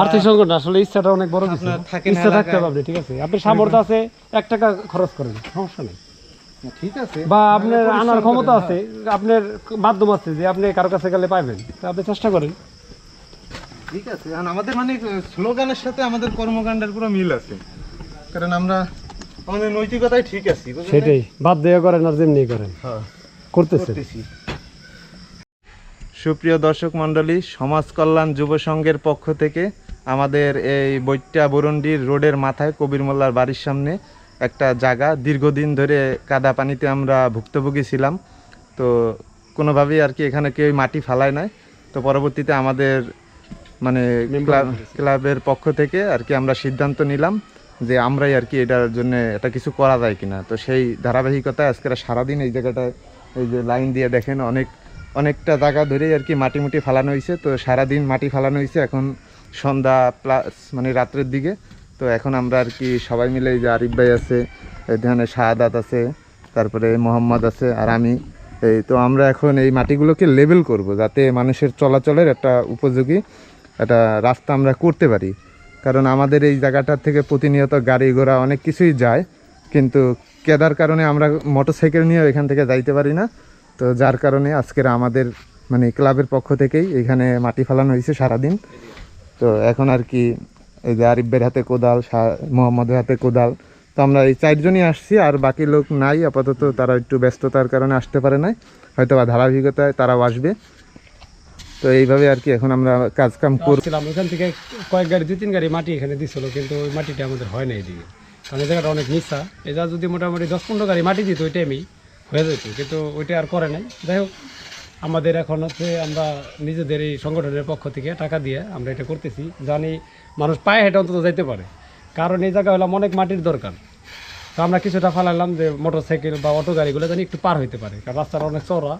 আর্থিক সংকট আসলে ইচ্ছাটা অনেক বড় কিছু। ইচ্ছা থাকতে হবে আপনি ঠিক আছে। আপনার সামর্থ্য আছে এক টাকা খরচ করেন সমস্যা নেই। ঠিক আছে। বা আপনার আনার ক্ষমতা হ্যাঁ। আছে আপনার মাধ্যম আছে যে আপনি কারও কাছে গেলে পাইবেন তা আপনি চেষ্টা করেন। ঠিক আছে আমাদের মানে স্লোগানের সাথে আমাদের কর্মকাণ্ডের পুরো মিল আছে। কারণ আমরা আমাদের নৈতিকতাই ঠিক আছি সেটাই বাদ দেওয়া করেন আর যেমনি করেন। হ্যাঁ করতেছি। সুপ্রিয় দর্শক মণ্ডলী সমাজ কল্যাণ যুব সংঘের পক্ষ থেকে আমাদের এই বৈট্টা বরন্ডির রোডের মাথায় কবির মোল্লার বাড়ির সামনে একটা জায়গা। দীর্ঘদিন ধরে কাদা পানিতে আমরা ভুক্তভোগী ছিলাম। তো কোনোভাবেই আর কি এখানে কেউ মাটি ফালায় নাই। তো পরবর্তীতে আমাদের মানে ক্লাব ক্লাবের পক্ষ থেকে আর কি আমরা সিদ্ধান্ত নিলাম যে আমরাই আর কি এটার জন্য এটা কিছু করা যায় কিনা। তো সেই ধারাবাহিকতায় আজকে সারাদিন এই জায়গাটায় এই যে লাইন দিয়ে দেখেন অনেক অনেকটা জায়গা ধরেই আর কি মাটি মুটি ফালানো হয়েছে তো সারাদিন মাটি ফালানো হয়েছে এখন সন্ধ্যা প্লাস মানে রাত্রের দিকে। তো এখন আমরা আর কি সবাই মিলে এই যে আরিফ ভাই আছে, এখানে শাহাদাত আছে, তারপরে মোহাম্মদ আছে আর আমি। এই তো আমরা এখন এই মাটিগুলোকে লেবেল করব যাতে মানুষের চলাচলের একটা উপযোগী একটা রাস্তা আমরা করতে পারি। কারণ আমাদের এই জায়গাটার থেকে প্রতিনিয়ত গাড়ি ঘোড়া অনেক কিছুই যায়, কিন্তু কেদার কারণে আমরা মোটরসাইকেল নিয়েও এখান থেকে যাইতে পারি না। তো যার কারণে আজকের আমাদের মানে ক্লাবের পক্ষ থেকেই এখানে মাটি ফেলানো হয়েছে সারাদিন। তো এখন আর কি এই যে আরিফের হাতে কোদাল মোহাম্মদের হাতে কোদাল। তো আমরা এই চারজনই আসছি, আর বাকি লোক নাই, আপাতত তারা একটু ব্যস্ততার কারণে আসতে পারে নাই। হয়তো বা ধারাবাহিকতায় তারাও আসবে। তো এইভাবে আর কি এখন আমরা কাজ কাম করব ছিলাম ওখান থেকে কয়েক গাড়ি, দুই, তিন গাড়ি মাটি এখানে দিছিল, কিন্তু ওই মাটিটা আমাদের হয় না এদিকে। কারণ এই জায়গাটা অনেক নিচা। এটা যদি মোটামুটি দশ পনেরো গাড়ি মাটি দিত ওই টাইমেই হয়ে যেত, কিন্তু ওইটা আর করে নাই। যাই হোক আমাদের এখন হচ্ছে আমরা নিজেদের এই সংগঠনের পক্ষ থেকে টাকা দিয়ে আমরা এটা করতেছি। জানি মানুষ পায়ে হেঁটে অন্তত যাইতে পারে। কারণ এই জায়গা হলাম অনেক মাটির দরকার। তো আমরা কিছুটা ফালাইলাম যে মোটর সাইকেল বা অটো গাড়িগুলো জানি একটু পার হইতে পারে। কারণ রাস্তাটা অনেক চড়া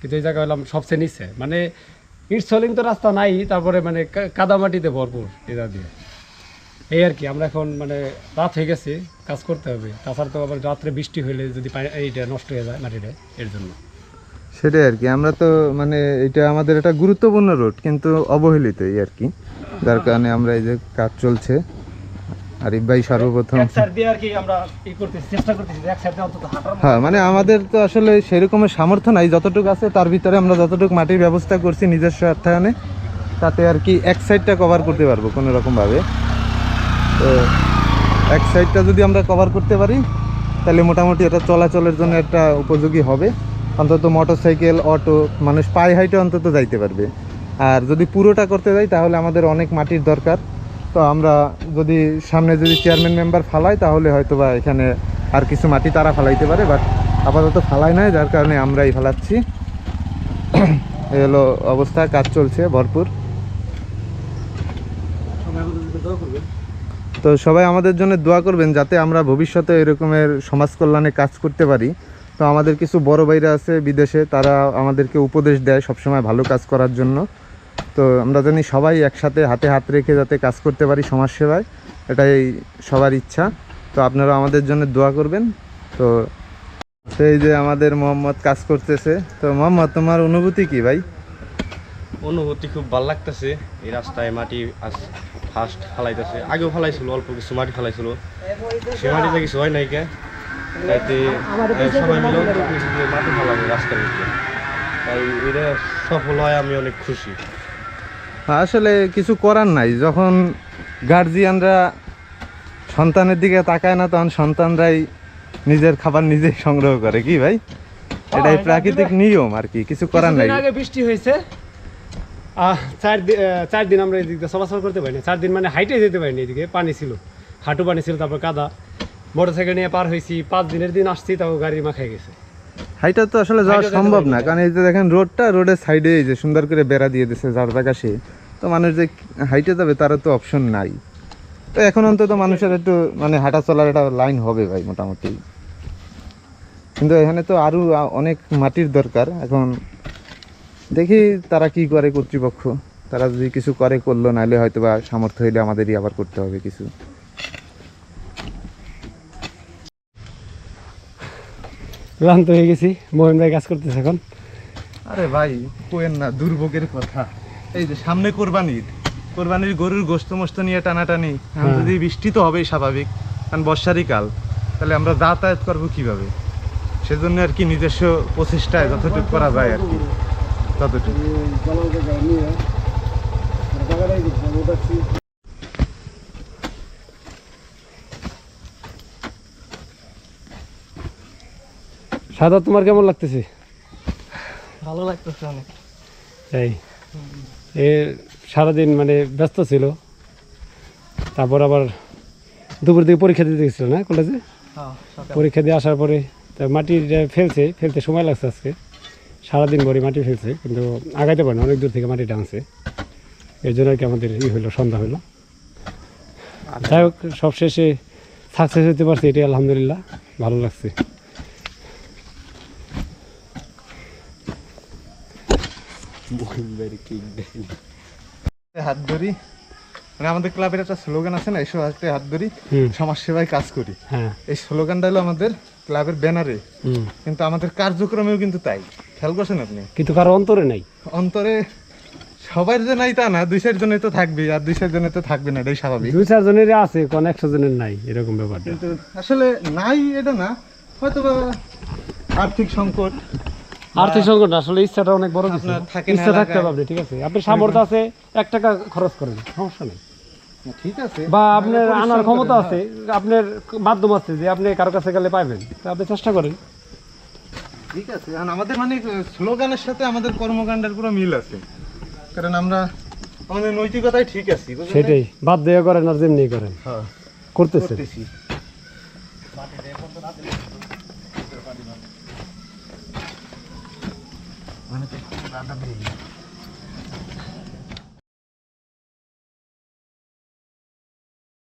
কিন্তু এই জায়গা হলাম সবচেয়ে নিচে। মানে ইটসলিং তো রাস্তা নাই, তারপরে মানে কাদামাটিতে ভরপুর এটা দিয়ে। এই আর কি, আমরা এখন মানে রাত হয়ে গেছে, কাজ করতে হবে। তাছাড়া তো আবার রাত্রে বৃষ্টি হইলে যদি এইটা নষ্ট হয়ে যায় মাটিটা, এর জন্য। সেটাই আর কি। আমরা তো মানে এটা আমাদের একটা গুরুত্বপূর্ণ রোড কিন্তু অবহেলিত এই আর কি। যার কারণে আমরা এই যে কাজ চলছে। আরিফ ভাই সর্বপ্রথম। হ্যাঁ মানে আমাদের তো আসলে সেরকমের সামর্থ্য নাই যতটুকু আছে তার ভিতরে আমরা যতটুকু মাটির ব্যবস্থা করছি নিজস্ব অর্থায়নে তাতে আর কি এক সাইডটা কভার করতে পারব কোনো রকমভাবে তো এক সাইডটা যদি আমরা কভার করতে পারি তাহলে মোটামুটি এটা চলাচলের জন্য একটা উপযোগী হবে। অন্তত মোটর সাইকেল অটো, মানুষ পায়ে হাইটে অন্তত যাইতে পারবে। আর যদি পুরোটা করতে যাই, তাহলে আমাদের অনেক মাটির দরকার। তো আমরা যদি সামনে যদি চেয়ারম্যান মেম্বার ফালাই, তাহলে হয়তো বা এখানে আর কিছু মাটি তারা ফালাইতে পারে, বাট আপাতত ফালাই নাই, যার কারণে আমরাই ফালাচ্ছি। এই হলো অবস্থা, কাজ চলছে ভরপুর। তো সবাই আমাদের জন্য দোয়া করবেন, যাতে আমরা ভবিষ্যতে এরকমের সমাজ কল্যাণে কাজ করতে পারি। তো আমাদের কিছু বড় ভাইরা আছে বিদেশে, তারা আমাদেরকে উপদেশ দেয় সবসময় ভালো কাজ করার জন্য। তো আমরা জানি সবাই একসাথে হাতে হাত রেখে যাতে কাজ করতে পারি সমাজ সেবায়, এটাই সবার ইচ্ছা। তো আপনারা আমাদের জন্য দোয়া করবেন। তো সেই যে আমাদের মোহাম্মদ কাজ করতেছে। তো মোহাম্মদ, তোমার অনুভূতি কি ভাই? অনুভূতি খুব ভালো লাগতেছে। এই রাস্তায় মাটি ফার্স্ট ফালাইতেছে। আগেও ফালাইছিল, অল্প কিছু মাটি ফালাইছিল। সে মাটিতে কিছু হয় নাই কে? তাইতে সবাই মিলে ফালাবে রাস্তার ভিতরে তাই এটা সফল হয় আমি অনেক খুশি। আসলে কিছু করার নাই। যখন গার্জিয়ানরা সন্তানের দিকে তাকায় না তখন সন্তানরাই নিজের খাবার নিজেই সংগ্রহ করে। কি ভাই? এটাই প্রাকৃতিক নিয়ম আর কি কিছু করার নাই। আগে বৃষ্টি হয়েছে। আহ, চার চার দিন আমরা এদিকে চলাচল করতে পারিনি। চার দিন মানে হাইটে যেতে পারিনি এদিকে। পানি ছিল। হাঁটু পানি ছিল তারপর কাদা। মোটরসাইকেল নিয়ে পার হয়েছি পাঁচ দিনের দিন আসছি তাও গাড়ি মাখাই গেছে। হাইটা তো আসলে যাওয়া সম্ভব না। কারণ এই যে দেখেন রোডটা রোডের সাইডে এই যে সুন্দর করে বেড়া দিয়ে দিছে যার জায়গা সে তো মানুষ যে হাইটে যাবে তারা তো অপশন নাই। তো এখন অন্তত মানুষের একটু মানে হাঁটা চলার একটা লাইন হবে ভাই মোটামুটি। কিন্তু এখানে তো আরও আ- অনেক মাটির দরকার। এখন দেখি তারা কি করে কর্তৃপক্ষ তারা যদি কিছু করে করল নাহলে হয়তো বা সামর্থ্য হইলে আমাদেরই আবার করতে হবে কিছু। ক্লান্ত হয়ে গেছি মোহন ভাই কাজ করতেছে এখন। আরে ভাই কোয়েন না দুর্ভোগের কথা। এই যে সামনে কোরবানির কোরবানির গরুর গোস্ত মোস্ত নিয়ে টানাটানি হ্যাঁ। যদি বৃষ্টি তো হবেই স্বাভাবিক কারণ বর্ষারই কাল তাহলে আমরা যাতায়াত করব কীভাবে? সেজন্য আর কি নিজস্ব প্রচেষ্টায় যতটুকু করা যায় আর কি ততটুকু। সাদা তোমার কেমন লাগতেছে? ভালো লাগতেছে অনেক। তাই এ সারাদিন মানে ব্যস্ত ছিল। তারপর আবার দুপুর দিকে পরীক্ষা দিতে গেছিল না কলেজে? হ্যাঁ পরীক্ষা দিয়ে আসার পরে তা মাটি ফেলছে ফেলতে সময় লাগছে আজকে। সারাদিন ভরে মাটি ফেলছে কিন্তু আগাইতে পারে না অনেক দূর থেকে মাটি টানছে এর জন্য আর কি আমাদের ই হইল সন্ধ্যা হইল। যাই হোক সব শেষে সাকসেস হতে পারছি এটাই আলহামদুলিল্লাহ। ভালো লাগছে। হাত ধরি। মানে আমাদের ক্লাবের একটা স্লোগান আছে না এসব হাতে হাত ধরি সমাজ সেবায় কাজ করি। হ্যাঁ। এই স্লোগানটা হলো আমাদের ক্লাবের ব্যানারে। কিন্তু আমাদের কার্যক্রমেও কিন্তু তাই। খেয়াল করছেন আপনি? কিন্তু কারও অন্তরে নাই। অন্তরে সবার যে নাই তা না দুই চার জনের তো থাকবে আর দুই চার জনের তো থাকবে না এটাই স্বাভাবিক। দুই চারজনের আছে কোন একশো জনের নাই এরকম ব্যাপারটা। কিন্তু আসলে নাই এটা না হয়তো আর্থিক সংকট আর্থিক সংকট আসলে ইচ্ছাটা অনেক বড় কিছু ইচ্ছা থাকতে। হবে ঠিক আছে? আপনার সামর্থ্য আছে এক টাকা খরচ করেন সমস্যা নেই। ঠিক আছে। বা আপনার আনার ক্ষমতা হ্যাঁ। আছে আপনার মাধ্যম আছে যে আপনি কারও কাছে গেলে পাইবেন তা আপনি চেষ্টা করেন। ঠিক আছে আমাদের মানে স্লোগানের সাথে আমাদের কর্মকাণ্ডের পুরো মিল আছে। কারণ আমরা আমাদের নৈতিকতাই ঠিক আছি সেটাই বাদ দিয়ে করেন আর যেমনি করেন। হ্যাঁ Agora tem que a da brilha.